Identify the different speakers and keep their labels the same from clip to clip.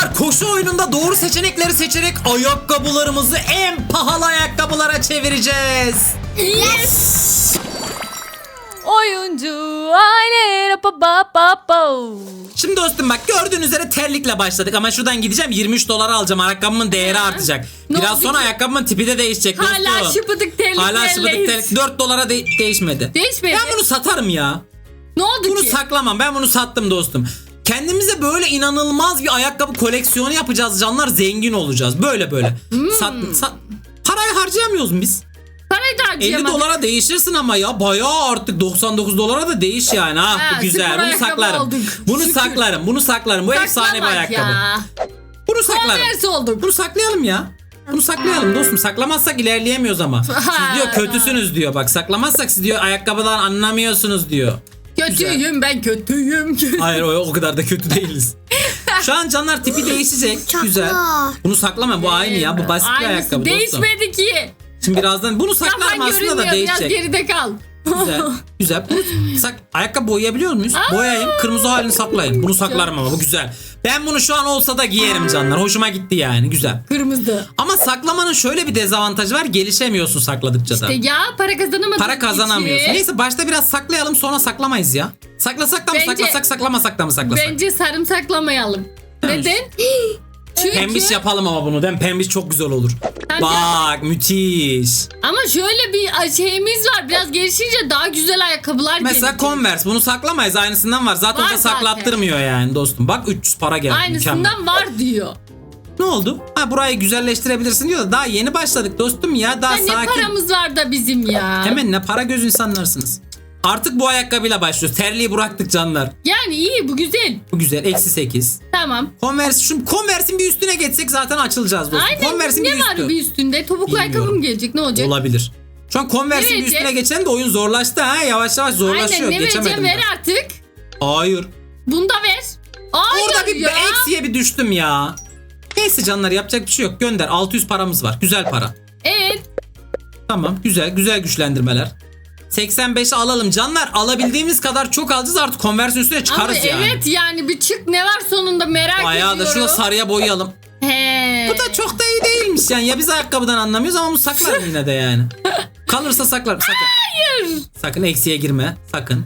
Speaker 1: Canlar koşu oyununda doğru seçenekleri seçerek ayakkabılarımızı en pahalı ayakkabılara çevireceğiz.
Speaker 2: Yes.
Speaker 3: Oyuncu aile pa pa pa pa.
Speaker 1: Şimdi dostum bak gördüğünüz üzere terlikle başladık ama şuradan gideceğim 23 dolara alacağım ayakkabımın değeri artacak.
Speaker 3: Ne
Speaker 1: Biraz
Speaker 3: oldu
Speaker 1: sonra
Speaker 3: ki?
Speaker 1: ayakkabımın tipi de değişecek
Speaker 3: Hala
Speaker 1: dostum.
Speaker 3: şıpıdık terliklerleyiz.
Speaker 1: Hala şıbıdık terlik 4 dolara de- değişmedi.
Speaker 3: Değişmedi.
Speaker 1: Ben bunu satarım ya.
Speaker 3: Ne oldu
Speaker 1: Bunu
Speaker 3: ki?
Speaker 1: saklamam ben bunu sattım dostum. Kendimize böyle inanılmaz bir ayakkabı koleksiyonu yapacağız canlar zengin olacağız böyle böyle.
Speaker 3: Hmm.
Speaker 1: Sat, sat, parayı harcayamıyoruz biz?
Speaker 3: Parayı da
Speaker 1: 50
Speaker 3: harcayamadık.
Speaker 1: dolara değişirsin ama ya bayağı artık 99 dolara da değiş yani ha,
Speaker 3: Ha,
Speaker 1: bu güzel bunu saklarım.
Speaker 3: olduk.
Speaker 1: Bunu
Speaker 3: Şükür.
Speaker 1: saklarım bunu saklarım bu efsane bir
Speaker 3: Saklamak
Speaker 1: ayakkabı.
Speaker 3: Ya.
Speaker 1: Bunu saklarım.
Speaker 3: Konverse olduk.
Speaker 1: Bunu saklayalım ya. Bunu saklayalım dostum. Saklamazsak ilerleyemiyoruz ama. Siz diyor kötüsünüz diyor. Bak saklamazsak siz diyor ayakkabıdan anlamıyorsunuz diyor.
Speaker 3: Kötüyüm ben kötüyüm.
Speaker 1: Hayır o, o kadar da kötü değiliz. Şu an canlar tipi değişecek. Güzel. Bunu saklama bu aynı ya. Bu basit bir ayakkabı dostum.
Speaker 3: Değişmedi ki.
Speaker 1: Şimdi birazdan bunu saklarım aslında da
Speaker 3: görünmüyor biraz
Speaker 1: değişecek.
Speaker 3: geride kal.
Speaker 1: Güzel. Güzel. Sak ayakkabı boyayabiliyor muyuz? Boyayayım. Kırmızı halini saklayın. Bunu saklarım ama bu güzel. Ben bunu şu an olsa da giyerim canlar. Hoşuma gitti yani. Güzel.
Speaker 3: Kırmızı.
Speaker 1: Ama saklamanın şöyle bir dezavantajı var. Gelişemiyorsun sakladıkça da.
Speaker 3: İşte ya para kazanamadığın
Speaker 1: Para kazanamıyorsun.
Speaker 3: için
Speaker 1: Neyse başta biraz saklayalım sonra saklamayız ya. Saklasak da mı
Speaker 3: Bence-
Speaker 1: saklasak saklamasak da mı saklasak?
Speaker 3: Bence sarımsaklamayalım. Neden? Çünkü
Speaker 1: Pembiş yapalım ama bunu. Ben pembiş çok güzel olur. Bak müthiş.
Speaker 3: ama şöyle bir şeyimiz var. Biraz gelişince daha güzel ayakkabılar
Speaker 1: Mesela
Speaker 3: gelecek.
Speaker 1: Converse bunu saklamayız aynısından var. Zaten
Speaker 3: Var
Speaker 1: o da saklattırmıyor yani dostum. Bak 300 para geldi. Mükemmel.
Speaker 3: Aynısından var diyor.
Speaker 1: Ne oldu? Ha burayı güzelleştirebilirsin diyor da daha yeni başladık dostum ya. Daha
Speaker 3: Ya ne
Speaker 1: sakin.
Speaker 3: paramız var da bizim ya.
Speaker 1: Hemen ne para göz insanlarsınız. Artık bu ayakkabıyla başlıyoruz. Terliği bıraktık canlar.
Speaker 3: Yani iyi bu güzel.
Speaker 1: Bu güzel. Eksi 8.
Speaker 3: Tamam.
Speaker 1: Converse, şu Converse'in bir üstüne geçsek zaten açılacağız dostum.
Speaker 3: Aynen
Speaker 1: Converse'in
Speaker 3: ne
Speaker 1: bir
Speaker 3: var
Speaker 1: üstü.
Speaker 3: bir üstünde? Topuklu
Speaker 1: Bilmiyorum.
Speaker 3: ayakkabı mı gelecek? Ne olacak?
Speaker 1: Olabilir. Şu an Converse'in bir üstüne geçen de oyun zorlaştı ha. Yavaş yavaş zorlaşıyor.
Speaker 3: Aynen ne vereceğim ver artık.
Speaker 1: Hayır.
Speaker 3: Bunu da ver. Hayır
Speaker 1: Orada bir
Speaker 3: ya.
Speaker 1: eksiye bir düştüm ya. Neyse canlar yapacak bir şey yok. Gönder. 600 paramız var. Güzel para.
Speaker 3: Evet.
Speaker 1: Tamam. Güzel. Güzel güçlendirmeler. 85'i alalım canlar. Alabildiğimiz kadar çok alacağız artık konversiyon üstüne çıkarız
Speaker 3: Ama
Speaker 1: yani.
Speaker 3: evet yani bir çık ne var sonunda merak
Speaker 1: Bayağı da
Speaker 3: ediyorum.
Speaker 1: şuna sarıya boyayalım.
Speaker 3: He.
Speaker 1: Bu da çok da iyi değilmiş yani. Ya biz ayakkabıdan anlamıyoruz ama bunu saklarım yine de yani. Kalırsa saklarım. Sakın.
Speaker 3: Hayır.
Speaker 1: Sakın eksiye girme. Sakın.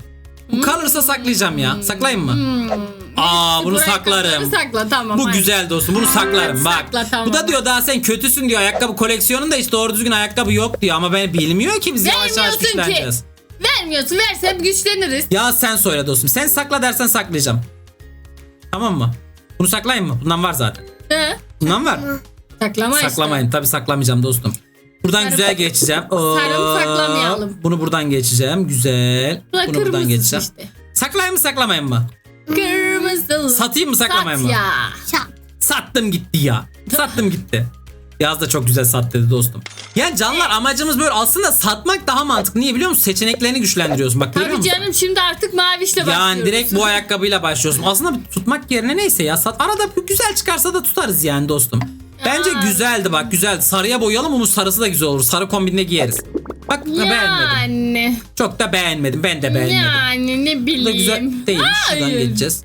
Speaker 1: Bu kalırsa saklayacağım ya. Saklayayım mı?
Speaker 3: Hmm.
Speaker 1: Aa bunu saklarım.
Speaker 3: Sakla tamam.
Speaker 1: Bu
Speaker 3: hadi.
Speaker 1: güzel dostum. Bunu saklarım. Bak.
Speaker 3: sakla, tamam.
Speaker 1: Bu da diyor daha sen kötüsün diyor. Ayakkabı koleksiyonunda hiç doğru düzgün ayakkabı yok diyor. Ama ben bilmiyor ki biz yavaş yavaş
Speaker 3: Vermiyorsun ki.
Speaker 1: güçleneceğiz.
Speaker 3: Vermiyorsun versen güçleniriz.
Speaker 1: Ya sen söyle dostum. Sen sakla dersen saklayacağım. Tamam mı? Bunu saklayayım mı? Bundan var zaten.
Speaker 3: He.
Speaker 1: Bundan var.
Speaker 3: Saklama işte.
Speaker 1: Saklamayın. Tabii saklamayacağım dostum. Buradan
Speaker 3: Sarı-
Speaker 1: güzel geçeceğim. Oo,
Speaker 3: Sarımı saklamayalım.
Speaker 1: Bunu buradan geçeceğim. Güzel.
Speaker 3: Bu da
Speaker 1: Bunu buradan geçeceğim.
Speaker 3: işte.
Speaker 1: Saklayayım mı saklamayayım mı?
Speaker 3: Kırmızı.
Speaker 1: Satayım mı saklamayayım
Speaker 3: Sat
Speaker 1: mı?
Speaker 3: ya.
Speaker 2: Şap.
Speaker 1: Sattım gitti ya. Sattım gitti. Yaz da çok güzel sat dedi dostum. Yani canlar amacımız böyle aslında satmak daha mantıklı. Niye biliyor musun? Seçeneklerini güçlendiriyorsun. Bak görüyor
Speaker 3: Tabii
Speaker 1: musun?
Speaker 3: canım şimdi artık mavişle başlıyoruz.
Speaker 1: Yani direkt bu ayakkabıyla başlıyorsun. Aslında bir tutmak yerine neyse ya sat. Arada bir güzel çıkarsa da tutarız yani dostum. Bence güzeldi bak güzel. Sarıya boyayalım onun sarısı da güzel olur. Sarı kombinle giyeriz. Bak beğenmedim.
Speaker 3: Yani.
Speaker 1: Çok da beğenmedim. Ben de beğenmedim.
Speaker 3: Yani ne
Speaker 1: Bu da
Speaker 3: bileyim.
Speaker 1: güzel değil. Şuradan
Speaker 3: Hayır.
Speaker 1: geçeceğiz.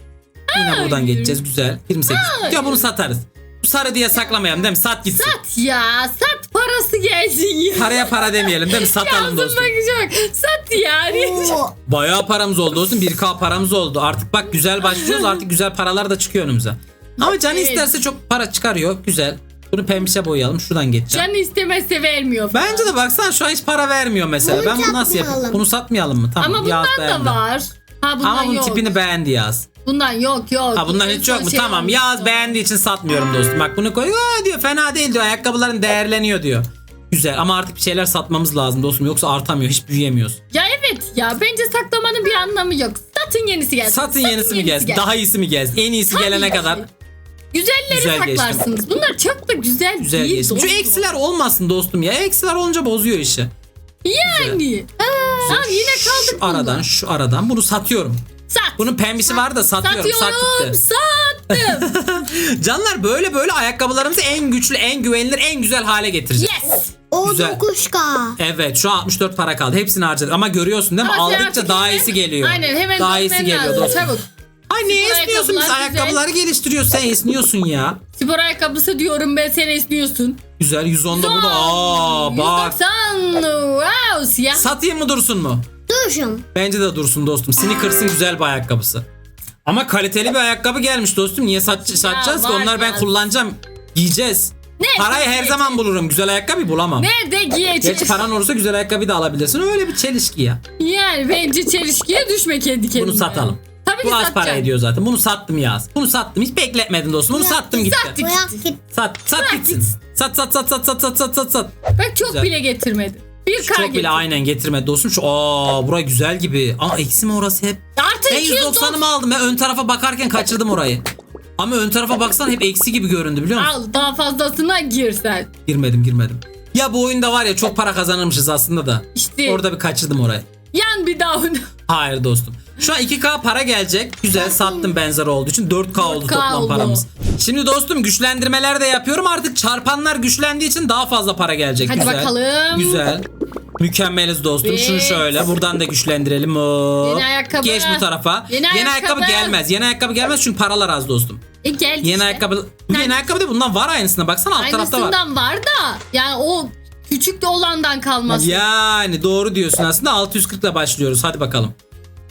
Speaker 1: Yine buradan
Speaker 3: Hayır.
Speaker 1: geçeceğiz. Güzel. 28. Ya bunu satarız. Bu sarı diye saklamayalım değil mi? Sat gitsin.
Speaker 3: Sat ya. Sat parası gelsin ya.
Speaker 1: Paraya para demeyelim değil mi? Satalım dostum.
Speaker 3: Yazın bakacak. Sat yani.
Speaker 2: Oo.
Speaker 1: Bayağı paramız oldu dostum. 1K paramız oldu. Artık bak güzel başlıyoruz. Artık güzel paralar da çıkıyor önümüze. Ama canı
Speaker 3: Evet.
Speaker 1: isterse çok para çıkarıyor. Güzel. Bunu pembişe boyayalım. Şuradan geçeceğim.
Speaker 3: Can istemezse vermiyor falan.
Speaker 1: Bence de baksana şu an hiç para vermiyor mesela.
Speaker 2: Bunu
Speaker 1: ben bunu nasıl yapayım? Bunu satmayalım mı? Tamam.
Speaker 3: Ama
Speaker 1: Yaz
Speaker 3: bundan da var. Ha bundan
Speaker 1: Ama bunun
Speaker 3: yok.
Speaker 1: tipini beğendi yaz.
Speaker 3: Bundan yok yok.
Speaker 1: Ha bundan hiç yok mu?
Speaker 3: şey
Speaker 1: tamam. Yaz beğendiği için satmıyorum dostum. Bak bunu koy. Aa diyor fena değil diyor. Ayakkabıların değerleniyor diyor. Güzel ama artık bir şeyler satmamız lazım dostum. Yoksa artamıyor. Hiç büyüyemiyoruz.
Speaker 3: Ya evet ya bence saklamanın bir anlamı yok. Satın yenisi gelsin.
Speaker 1: Satın yenisi mi gelsin?
Speaker 3: gelsin.
Speaker 1: Daha iyisi mi gelsin? En iyisi
Speaker 3: Tabii
Speaker 1: gelene
Speaker 3: ki.
Speaker 1: kadar
Speaker 3: Güzelleri
Speaker 1: Güzel
Speaker 3: saklarsınız. Bunlar çok da güzel,
Speaker 1: güzel
Speaker 3: değil.
Speaker 1: geçsin. Şu eksiler olmasın dostum ya. Eksiler olunca bozuyor işi.
Speaker 3: Yani. Aa, Aa, yine kaldık
Speaker 1: Şu aradan
Speaker 3: bunda.
Speaker 1: şu aradan bunu satıyorum.
Speaker 3: Sat.
Speaker 1: Bunun pembisi var da satıyorum.
Speaker 3: Satıyorum.
Speaker 1: Sat
Speaker 3: Sattım.
Speaker 1: Canlar böyle böyle ayakkabılarımızı en güçlü, en güvenilir, en güzel hale getireceğiz.
Speaker 3: yes.
Speaker 2: O
Speaker 1: Güzel. Evet şu an 64 para kaldı. Hepsini harcadık ama görüyorsun değil mi?
Speaker 3: Ama
Speaker 1: Aldıkça daha iyisi geliyor.
Speaker 3: Aynen hemen
Speaker 1: Daha iyisi geliyor
Speaker 3: lazım.
Speaker 1: dostum.
Speaker 3: Çabuk.
Speaker 1: Ay ne
Speaker 3: Spor
Speaker 1: esniyorsun? Biz
Speaker 3: ayakkabılar güzel.
Speaker 1: ayakkabıları geliştiriyoruz. Sen esniyorsun ya.
Speaker 3: Spor ayakkabısı diyorum ben sen esniyorsun.
Speaker 1: Güzel 110'da bu da. Aa bak.
Speaker 3: 190 wow siyah.
Speaker 1: Satayım mı dursun mu?
Speaker 2: Dursun.
Speaker 1: Bence de dursun dostum. Sneakers'ın güzel bir ayakkabısı. Ama kaliteli bir ayakkabı gelmiş dostum. Niye sat satacağız ki?
Speaker 3: var
Speaker 1: Onlar ben
Speaker 3: ya.
Speaker 1: kullanacağım. Giyeceğiz.
Speaker 3: Ne?
Speaker 1: Parayı her
Speaker 3: Giyeceğiz.
Speaker 1: zaman bulurum. Güzel ayakkabı bulamam.
Speaker 3: Nerede giyeceğiz?
Speaker 1: Geç paran olursa güzel ayakkabı da alabilirsin. Öyle bir çelişki ya.
Speaker 3: Yani bence çelişkiye düşme kendi kendine.
Speaker 1: Bunu satalım.
Speaker 3: Ki
Speaker 1: Bu az para ediyor zaten. Bunu sattım yaz. Bunu sattım. Hiç bekletmedin dostum. Bunu sattım gitti.
Speaker 3: sattık.
Speaker 2: Bırak git.
Speaker 1: Sat, sat gitsin. Sat, sat, sat, sat, sat, sat, sat, sat, sat.
Speaker 3: Bak çok
Speaker 1: Güzel.
Speaker 3: bile getirmedi. Bir
Speaker 1: Çok
Speaker 3: kar
Speaker 1: bile
Speaker 3: getirdi.
Speaker 1: aynen getirmedi dostum. Şu aa bura güzel gibi. Aa eksi mi orası hep?
Speaker 3: Artı
Speaker 1: Ben
Speaker 3: 290
Speaker 1: 190'ımı aldım. Ben ön tarafa bakarken kaçırdım orayı. Ama ön tarafa baksan hep eksi gibi göründü biliyor musun?
Speaker 3: al daha fazlasına girsen.
Speaker 1: Girmedim girmedim. Ya bu oyunda var ya çok para kazanırmışız aslında da.
Speaker 3: İşte
Speaker 1: Orada bir kaçırdım orayı.
Speaker 3: yan bir daha.
Speaker 1: Hayır dostum. Şu an 2K para gelecek. Güzel sattım benzer olduğu için 4K oldu
Speaker 3: 4K
Speaker 1: toplam
Speaker 3: oldu.
Speaker 1: paramız. Şimdi dostum güçlendirmeler de yapıyorum. Artık çarpanlar güçlendiği için daha fazla para gelecek.
Speaker 3: Hadi
Speaker 1: Güzel.
Speaker 3: bakalım.
Speaker 1: Güzel. Mükemmeliz dostum. Şunu
Speaker 3: Evet.
Speaker 1: şöyle buradan da güçlendirelim. Hop.
Speaker 3: Yeni ayakkabı.
Speaker 1: Geç bu tarafa.
Speaker 3: Yeni
Speaker 1: ayakkabı.
Speaker 3: ayakkabı.
Speaker 1: gelmez. Yeni ayakkabı gelmez çünkü paralar az dostum.
Speaker 3: E gel
Speaker 1: Yeni
Speaker 3: işte.
Speaker 1: ayakkabı. Bu yeni ayakkabı da bundan var aynısında. Baksana alt tarafta var.
Speaker 3: Aynısından var da yani o küçük de olandan kalması.
Speaker 1: Yani doğru diyorsun aslında 640 ile başlıyoruz. Hadi bakalım.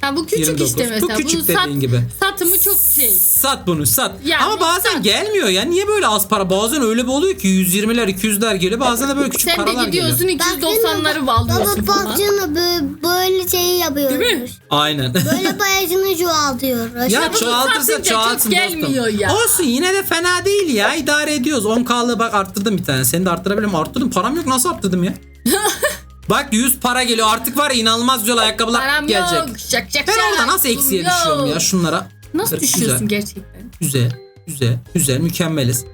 Speaker 3: Ha, bu küçük
Speaker 1: 29.
Speaker 3: işte
Speaker 1: Bu
Speaker 3: mesela.
Speaker 1: küçük
Speaker 3: Bunun
Speaker 1: dediğin gibi.
Speaker 3: Satımı çok şey.
Speaker 1: Sat bunu sat.
Speaker 3: Yani
Speaker 1: Ama bazen
Speaker 3: sat.
Speaker 1: gelmiyor ya. Niye böyle az para? Bazen öyle bir oluyor ki 120'ler 200'ler geliyor. Bazen de böyle küçük
Speaker 3: Sen de
Speaker 1: paralar
Speaker 3: gidiyorsun
Speaker 1: geliyor.
Speaker 3: 290'ları alıyorsun
Speaker 2: Baba bacını böyle, böyle şey yapıyoruz.
Speaker 3: Değil mi?
Speaker 1: Aynen.
Speaker 2: Böyle bayacını çoğaltıyoruz.
Speaker 1: ya
Speaker 3: bunu
Speaker 1: çoğaltırsa
Speaker 3: satınca çok
Speaker 1: çoğaltsın
Speaker 3: gelmiyor
Speaker 1: dostum.
Speaker 3: ya.
Speaker 1: Olsun yine de fena değil ya. İdare ediyoruz. 10K'lığı bak arttırdım bir tane. Seni de arttırabilirim. Arttırdım. Param yok. Nasıl arttırdım ya? Bak 100 para geliyor. Artık var ya inanılmaz güzel ayakkabılar
Speaker 3: Param
Speaker 1: gelecek.
Speaker 3: yok. Şak şak
Speaker 1: Ben
Speaker 3: şak.
Speaker 1: orada nasıl eksiye
Speaker 3: Yok.
Speaker 1: düşüyorum ya şunlara.
Speaker 3: Nasıl
Speaker 1: Güzel,
Speaker 3: düşüyorsun gerçekten?
Speaker 1: Güzel, güzel, güzel, mükemmeliz.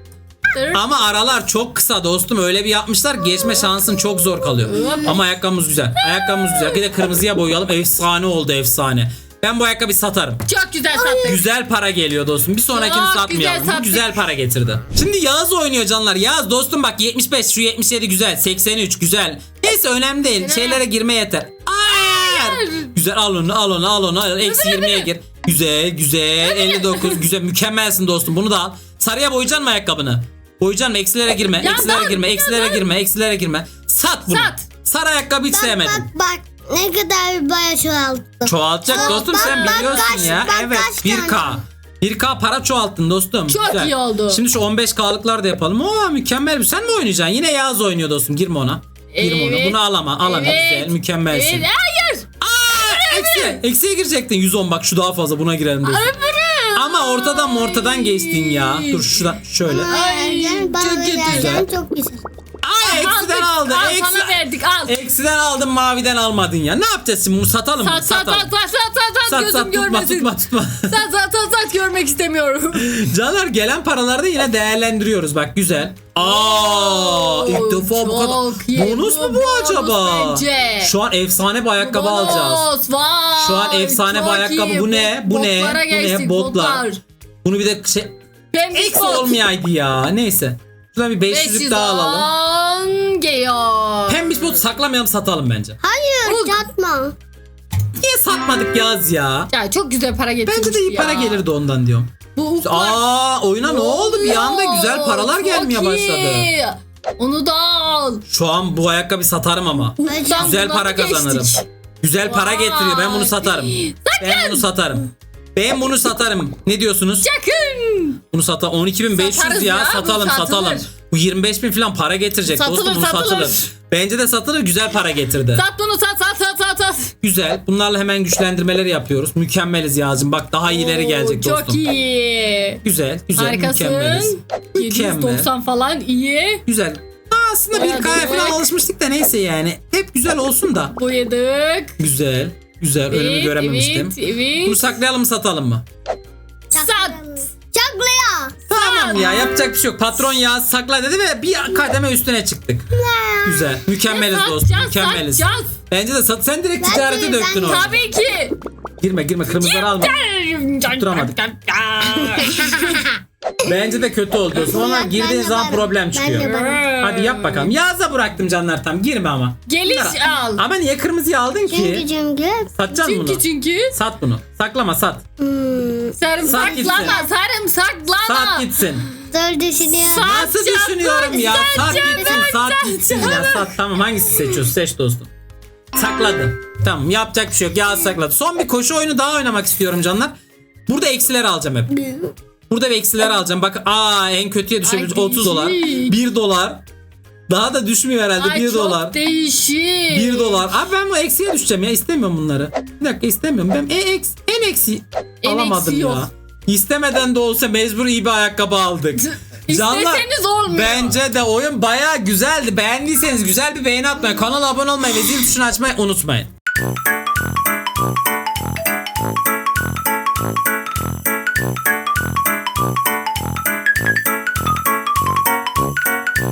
Speaker 1: Ama aralar çok kısa dostum. Öyle bir yapmışlar geçme şansın çok zor kalıyor. Ama ayakkabımız güzel. Ayakkabımız güzel. Bir de kırmızıya boyayalım. Efsane oldu efsane. Ben bu ayakkabıyı satarım.
Speaker 3: Çok güzel sattık.
Speaker 1: Güzel para geliyor dostum. Bir sonrakini
Speaker 3: Çok
Speaker 1: satmayalım.
Speaker 3: güzel
Speaker 1: Bu
Speaker 3: sattık.
Speaker 1: güzel para getirdi. Şimdi Yağız oynuyor canlar. Yağız dostum bak 75 şu 77 güzel. 83 güzel. Neyse önemli değil.
Speaker 3: Evet.
Speaker 1: Şeylere girme yeter. Hayır. Güzel al onu al onu al onu. al. Eksi 20'ye gir. Güzel güzel 59 güzel mükemmelsin dostum bunu da al. Sarıya boyayacaksın mı ayakkabını? Boyayacaksın mı? Eksilere girme.
Speaker 3: Ya
Speaker 1: eksilere
Speaker 3: ben-
Speaker 1: girme. Eksilere girme. Eksilere girme. Sat bunu.
Speaker 3: Sat.
Speaker 1: Sarı ayakkabı hiç
Speaker 2: Bak
Speaker 1: sevmedim.
Speaker 2: bak bak ne kadar baya çoğalttı.
Speaker 1: Çoğaltacak
Speaker 2: Bak,
Speaker 1: dostum
Speaker 2: bak,
Speaker 1: sen
Speaker 2: bak
Speaker 1: biliyorsun
Speaker 2: kaç-
Speaker 1: ya.
Speaker 2: bak
Speaker 1: evet
Speaker 2: kaç
Speaker 1: 1K.
Speaker 2: tane.
Speaker 1: 1K para çoğalttın dostum.
Speaker 3: Çok iyi oldu.
Speaker 1: Şimdi şu 15K'lıklar da yapalım. Oo mükemmel. Sen mi oynayacaksın? Yine Yağız oynuyor dostum. Girme ona.
Speaker 3: Evet.
Speaker 1: Bunu alama. Alama.
Speaker 3: Evet.
Speaker 1: Güzel. Mükemmelsin.
Speaker 3: Evet, hayır.
Speaker 1: Aa, eksi. Eksiye girecektin. 110 bak şu daha fazla. Buna girelim.
Speaker 3: Öbürü.
Speaker 1: Ama ortadan ortadan geçtin ya. Dur şuradan şöyle.
Speaker 3: Ay,
Speaker 2: bana
Speaker 3: çok kötü.
Speaker 2: vereceğin çok güzel.
Speaker 1: Aa eksiden aldın.
Speaker 3: Al
Speaker 1: Eksi,
Speaker 3: sana verdik al.
Speaker 1: Eksiden aldın maviden almadın ya. Ne yapacağız şimdi? Bunu satalım mı?
Speaker 3: Sat sat sat sat sat sat,
Speaker 1: Sat
Speaker 3: gözüm
Speaker 1: sat tutma
Speaker 3: görmesin.
Speaker 1: tutma tutma.
Speaker 3: Sat sat sat sat görmek istemiyorum.
Speaker 1: Canlar gelen paraları da yine değerlendiriyoruz. Bak güzel. Aa, ilk defa bu kadar. Bonus mu bu acaba?
Speaker 3: bence.
Speaker 1: Şu an efsane bir ayakkabı alacağız.
Speaker 3: Bonus, Vay,
Speaker 1: Şu an efsane bir ayakkabı.
Speaker 3: iyi.
Speaker 1: Bu ne? Bu ne? Bu ne? Botlar. Bunu bir de şey eksi
Speaker 3: bot.
Speaker 1: olmayaydı ya. Neyse. Şuradan bir 500'lük daha alalım.
Speaker 3: 510 geliyor.
Speaker 1: Pembiş botu saklamayalım satalım bence.
Speaker 2: Hayır
Speaker 3: Ul-
Speaker 2: çatma.
Speaker 1: Niye satmadık yaz ya?
Speaker 3: Ya çok güzel para getirmiş
Speaker 1: Bence de iyi
Speaker 3: ya.
Speaker 1: para gelirdi ondan diyorum.
Speaker 3: Bu
Speaker 1: Aa oyuna ne oldu? Bir anda güzel paralar
Speaker 3: Çok
Speaker 1: gelmeye başladı.
Speaker 3: iyi. Onu da al.
Speaker 1: Şu an bu ayakkabı satarım ama.
Speaker 3: Ufuktan
Speaker 1: Güzel
Speaker 3: buna
Speaker 1: para
Speaker 3: geçtik.
Speaker 1: kazanırım. Güzel para
Speaker 3: Vay.
Speaker 1: getiriyor. Ben bunu satarım. Ben bunu satarım. Ben bunu satarım. Ne diyorsunuz?
Speaker 3: Yakın.
Speaker 1: Bunu sata 12.500
Speaker 3: Satarız
Speaker 1: ya.
Speaker 3: ya, bu
Speaker 1: satalım
Speaker 3: satılır.
Speaker 1: satalım. Bu 25.000 falan para getirecek.
Speaker 3: Satılır,
Speaker 1: Dostum bunu
Speaker 3: satılır.
Speaker 1: satılır. Bence de satılır. Güzel para getirdi.
Speaker 3: Sat bunu sat sat sat sat sat.
Speaker 1: Güzel. Bunlarla hemen güçlendirmeleri yapıyoruz. Mükemmeliz Yazım. Bak daha iyileri
Speaker 3: Oo,
Speaker 1: gelecek
Speaker 3: çok
Speaker 1: dostum.
Speaker 3: iyi.
Speaker 1: Güzel. Güzel. Mükemmeliz.
Speaker 3: Harikasın.
Speaker 1: Mükemmel.
Speaker 3: 790 falan iyi.
Speaker 1: Güzel. Aslında bir kaya falan alışmıştık da neyse yani. Hep güzel olsun da.
Speaker 3: Boyadık.
Speaker 1: Güzel. Güzel. Önümü
Speaker 3: Evet,
Speaker 1: görememiştim.
Speaker 3: Evet, evet.
Speaker 1: Bunu saklayalım mı satalım mı?
Speaker 3: Sat.
Speaker 1: Tamam ya yapacak bir şey yok. Patron ya sakla dedi ve bir kademe üstüne çıktık. Güzel. Mükemmeliz dostum.
Speaker 3: Satacağız,
Speaker 1: Mükemmeliz.
Speaker 3: satacağız.
Speaker 1: Bence de sat. Sen direkt
Speaker 2: Ben
Speaker 1: ticarete
Speaker 2: de-
Speaker 1: döktün
Speaker 2: ben-
Speaker 1: onu.
Speaker 3: Tabii ki.
Speaker 1: Girme girme kırmızıları alma. Tutturamadık. Bence de kötü oldu
Speaker 2: Ben-
Speaker 1: girdiğin zaman
Speaker 2: varım.
Speaker 1: problem
Speaker 2: Ben
Speaker 1: çıkıyor. Hadi yap bakalım. Yazda bıraktım canlar tam. Girme ama.
Speaker 3: Geliş al.
Speaker 1: Ama niye kırmızıyı aldın
Speaker 2: Çünkü
Speaker 1: ki?
Speaker 2: çünkü.
Speaker 1: Satacaksın bunu.
Speaker 3: Çünkü çünkü
Speaker 1: Sat bunu. Saklama sat.
Speaker 2: Hmm,
Speaker 3: sarımsaklama sarımsaklama.
Speaker 1: Sat gitsin.
Speaker 2: zor düşünüyorum.
Speaker 3: Sat.
Speaker 1: Nasıl
Speaker 3: Satacağım,
Speaker 1: düşünüyorum ya? Sat
Speaker 3: satacağım,
Speaker 1: gitsin, sat gitsin ya. Sat tamam hangisi seçiyorsun? Seç dostum. Sakladı. Tamam yapacak bir şey yok. Yağız sakladı. Son bir koşu oyunu daha oynamak istiyorum canlar. Burada eksiler alacağım hep. Burada bir eksiler alacağım. Bak aa en kötüye düşebiliriz.
Speaker 3: Ay,
Speaker 1: 30 dolar.
Speaker 3: değişik.
Speaker 1: 1 dolar. Daha da düşmüyor herhalde.
Speaker 3: Ay
Speaker 1: 1
Speaker 3: çok
Speaker 1: dolar.
Speaker 3: değişik.
Speaker 1: 1 dolar. Abi ben bu eksiye düşeceğim ya. İstemiyorum bunları. Bir dakika istemiyorum. Ben en, eks, en eksi
Speaker 3: En
Speaker 1: alamadım
Speaker 3: eksi
Speaker 1: ya.
Speaker 3: yok.
Speaker 1: İstemeden de olsa mecbur iyi bir ayakkabı aldık.
Speaker 3: İsteseniz olmuyor.
Speaker 1: Bence de oyun baya güzeldi. Beğendiyseniz güzel bir beğeni atmayı, kanala abone olmayı ve zil tuşunu açmayı unutmayın.